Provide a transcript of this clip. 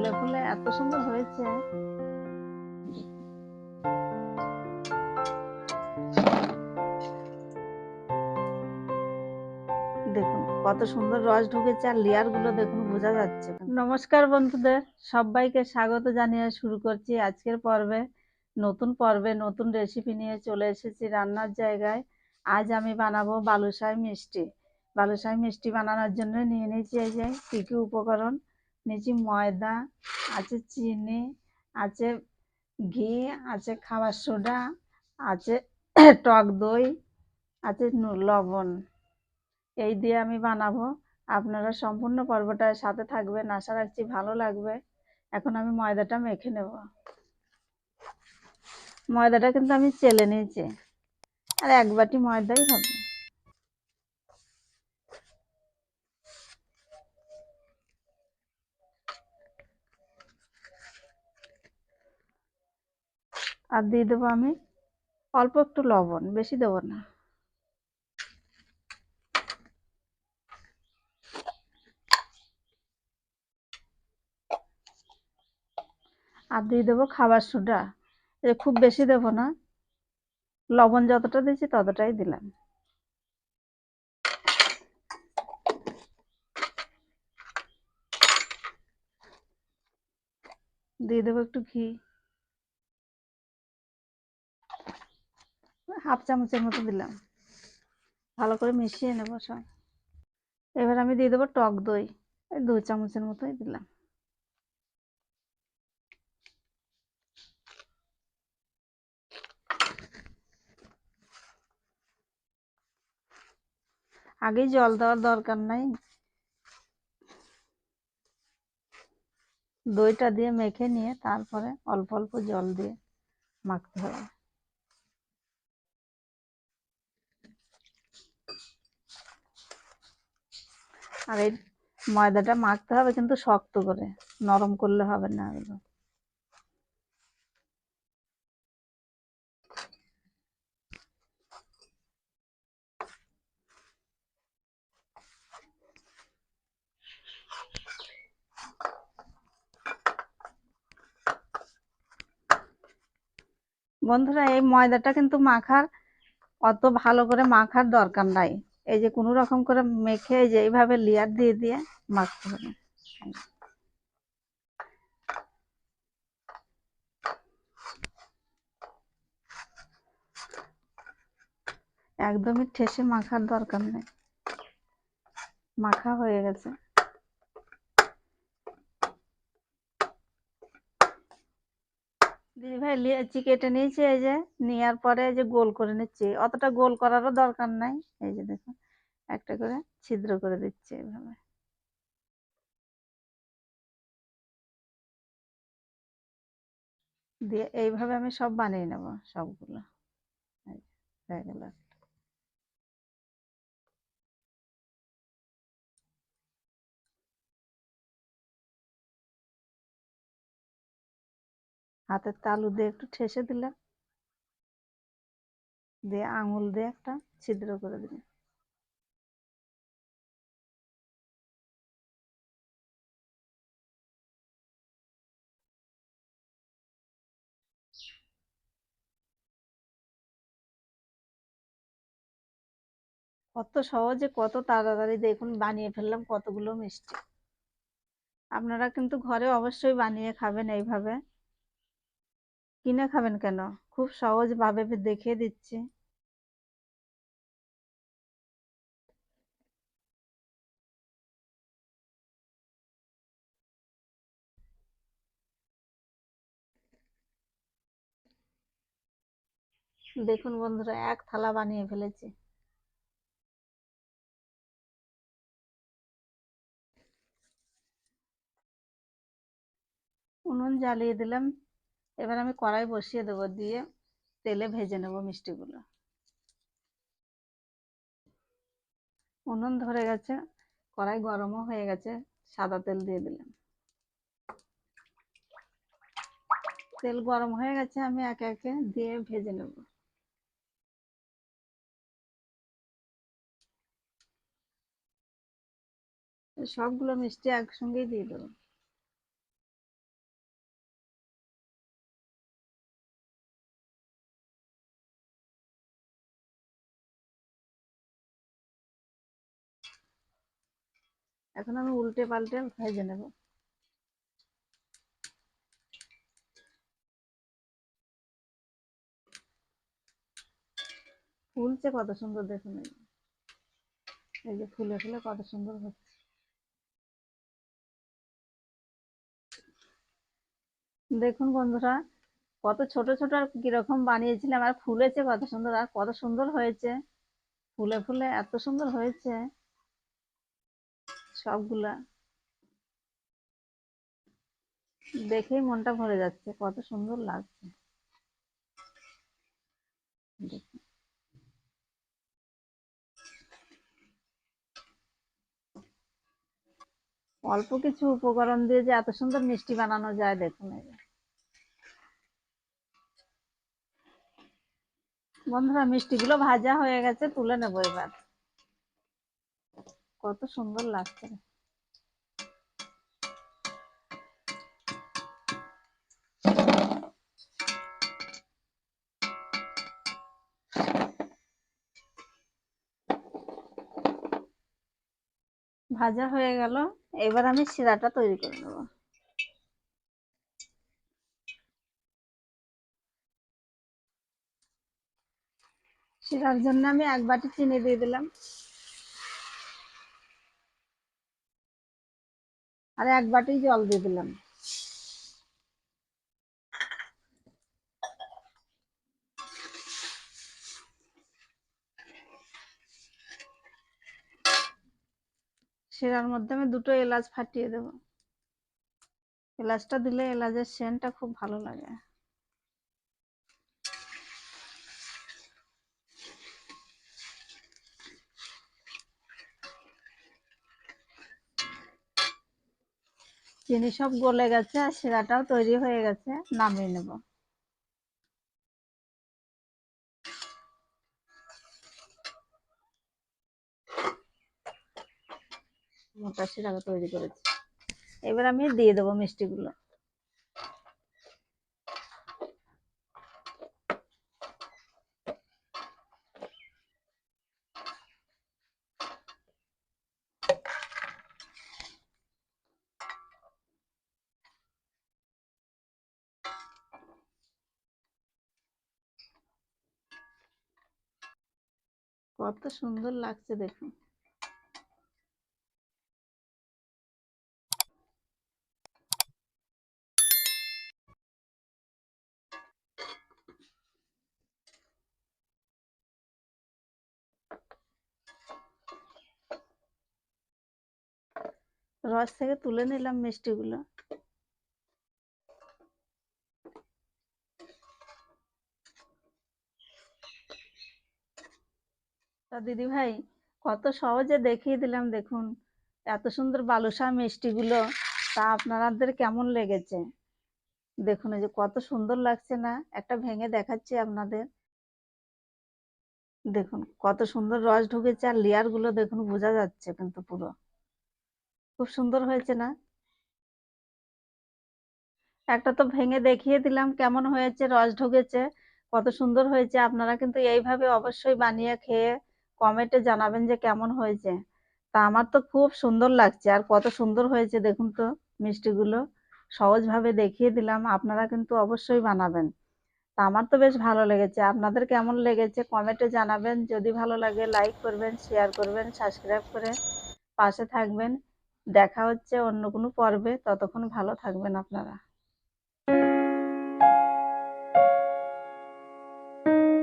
ফুলে ফুলে এত সুন্দর হয়েছে। দেখুন, কত সুন্দর রস ঢুকেছে আর লেয়ারগুলো দেখুন, বোঝা যাচ্ছে। নমস্কার বন্ধুদের, সবাইকে স্বাগত জানিয়ে শুরু করছি আজকের পর্বে। নতুন পর্বে নতুন রেসিপি নিয়ে চলে এসেছি রান্নার জায়গায়। আজ আমি বানাবো বালুশাই মিষ্টি। বালুশাই মিষ্টি বানানোর জন্য নিয়ে নিয়েছি এই যে, কী কী উপকরণ। নিয়েছি ময়দা আছে চিনি আছে ঘি আছে খাবার সোডা আছে টক দই আছে লবণ এই দিয়ে আমি বানাবো। আপনারা সম্পূর্ণ পর্বটার সাথে থাকবেন। আশা রাখছি ভালো লাগবে। এখন আমি ময়দাটা মেখে নেব। ময়দাটা কিন্তু আমি চেলে নিয়েছি। আর এক বাটি ময়দাই হবে। আর দিয়ে দেবো আমি অল্প একটু লবণ, বেশি দেবো না। আর দিয়ে দেবো খাবার সোডা, এ খুব বেশি দেবো না, লবণ যতটা দিয়েছি ততটাই দিলাম। দিয়ে দেবো একটু ঘি। হাফ চামচের মতো দিলাম। ভালো করে মিশিয়ে নেব সব। এবার আমি দিয়ে দেবো টক দই। এই দু চামচের মতোই দিলাম। আগেই জল দেওয়ার দরকার নাই। দইটা দিয়ে মেখে নিয়ে তারপরে অল্প অল্প জল দিয়ে মাখতে হবে। আর এই ময়দাটা মাখতে হবে কিন্তু শক্ত করে, নরম করলে হবে না এগুলো। বন্ধুরা, এই ময়দাটা কিন্তু মাখার, অত ভালো করে মাখার দরকার নাই। এই যে কোনো রকম করে মেখে এই যে এইভাবে লেয়ার দিয়ে দিয়ে মাখতে হবে একদমই ঠেসে মাখার দরকার নেই। মাখা হয়ে গেছে। দিদি ভাই লিচি কেটে নিয়েছি, এই যে নেওয়ার পরে যে গোল করে নিচ্ছি, অতটা গোল করারও দরকার নাই, এই যে দেখুন, একটা করে ছিদ্র করে দিচ্ছে এইভাবে দিয়ে এইভাবে আমি সব বানিয়ে নেব, সবগুলো। হয়ে গেল হাতের তালু দিয়ে একটু ঠেসে দিলাম। দিয়ে আঙুল দিয়ে একটা ছিদ্র করে দিলাম। কত সহজে, কত তাড়াতাড়ি দেখুন, বানিয়ে ফেললাম, কতগুলো মিষ্টি। আপনারা কিন্তু ঘরে অবশ্যই বানিয়ে খাবেন এইভাবে। কিনে খাবেন কেন? খুব সহজ ভাবে দেখিয়ে দিচ্ছি। দেখুন বন্ধুরা, এক থালা বানিয়ে ফেলেছি। উনুন জ্বালিয়ে দিলাম। এবার আমি কড়াই বসিয়ে দেবো, দিয়ে তেলে ভেজে নেব মিষ্টিগুলো। উনুন ধরে গেছে, কড়াই গরমও হয়ে গেছে, সাদা তেল দিয়ে দিলাম। তেল গরম হয়ে গেছে, আমি একে একে দিয়ে ভেজে নেব। সবগুলো মিষ্টি একসঙ্গেই দিয়ে দেবো। এখন আমি উল্টে পাল্টে ভেজে নেব। ফুলছে কত সুন্দর দেখুন এই যে। ফুলে ফুলে কত সুন্দর হচ্ছে। দেখুন বন্ধুরা, কত ছোট ছোট আর কীরকম বানিয়েছিলাম, আর ফুলেছে কত সুন্দর, আর কত সুন্দর হয়েছে। ফুলে ফুলে এত সুন্দর হয়েছে। সবগুলা। দেখেই মনটা ভরে যাচ্ছে, কত সুন্দর লাগছে। অল্প কিছু উপকরণ দিয়ে যে এত সুন্দর মিষ্টি বানানো যায়, দেখুন। বন্ধুরা, মিষ্টিগুলো ভাজা হয়ে গেছে, তুলে নেব এবার। কত সুন্দর লাগছে ভাজা হয়ে গেল, এবার আমি শিরাটা তৈরি করে নেব। শিরার জন্য আমি এক বাটি চিনি দিয়ে দিলাম। আর এক বাটি জল দিয়ে দিলাম। শিরার মধ্যে আমি দুটো এলাচ ফাটিয়ে দেবো। এলাচটা দিলে এলাচের সেন্টটা খুব ভালো লাগে। চিনি সব গলে গেছে আর তৈরি হয়ে গেছে, নামিয়ে নেব। মোটা শিরাটা তৈরি করেছি। এবার আমি দিয়ে দেবো মিষ্টিগুলো। কত সুন্দর লাগছে দেখুন। রস থেকে তুলে নিলাম মিষ্টিগুলো। দিদি ভাই কত সহজে দেখিয়ে দিলাম দেখুন। এত সুন্দর বালুশা মিষ্টিগুলো, তা আপনাদের কেমন লেগেছে? দেখুন যে কত সুন্দর লাগছে না, একটা ভেঙে দেখাচ্ছি আপনাদের। দেখুন, কত সুন্দর রস ঢুকেছে আর লেয়ারগুলো দেখুন, বোঝা যাচ্ছে কিন্তু পুরো। খুব সুন্দর হয়েছে না? একটা তো ভেঙে দেখিয়ে দিলাম, কেমন হয়েছে, রস ঢুকেছে, কত সুন্দর হয়েছে, আপনারা কিন্তু এইভাবে অবশ্যই বানিয়ে খেয়ে কমেন্টে জানাবেন যে কেমন হয়েছে। তা আমার তো খুব সুন্দর লাগছে। আর কত সুন্দর হয়েছে দেখুন তো মিষ্টিগুলো। সহজভাবে দেখিয়ে দিলাম, আপনারা কিন্তু অবশ্যই বানাবেন। তা আমার তো বেশ ভালো লেগেছে। আপনাদের কেমন লেগেছে কমেন্টে জানাবেন। যদি ভালো লাগে লাইক করবেন, শেয়ার করবেন, সাবস্ক্রাইব করে পাশে থাকবেন। দেখা হচ্ছে অন্য কোনো পর্বে। ততক্ষণ ভালো থাকবেন আপনারা।